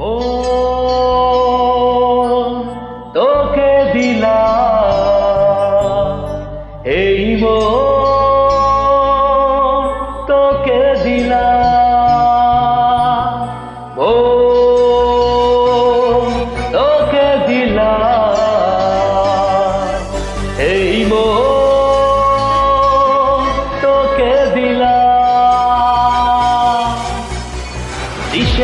ও তোকে দিলা এই মো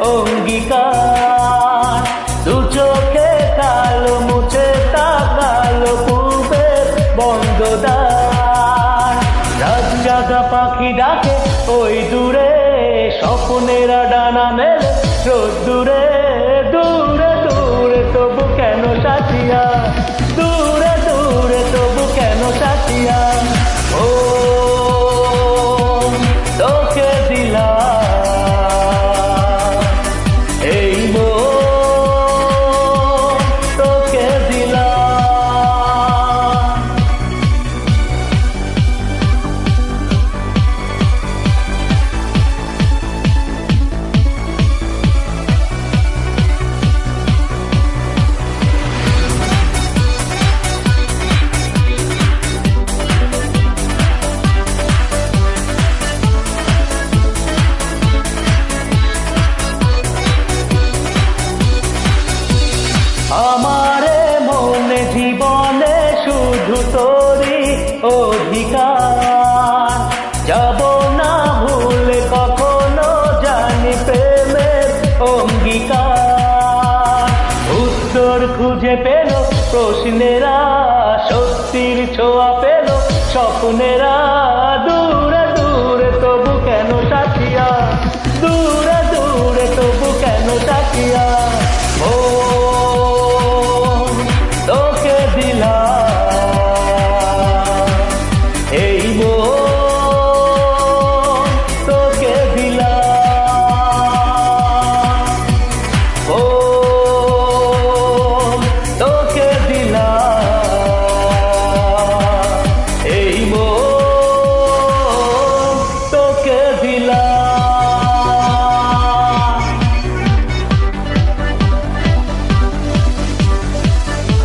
অঙ্গীকার। দু চোখে কালো, মুছে তাকালো পূবের বন্ধদার। রাত জাগা পাখি ডাকে, ওই দূরে, স্বপ্নেরা ডানা মেলে রোদ দূরে দূরে। শুধু অধিকার। যাব না ভুলে কখনো জানি প্রেমের অঙ্গীকার। উত্তর খুঁজে পেল, প্রশ্নেরা, সত্যির ছোঁয়া পেল, স্বপ্নেরা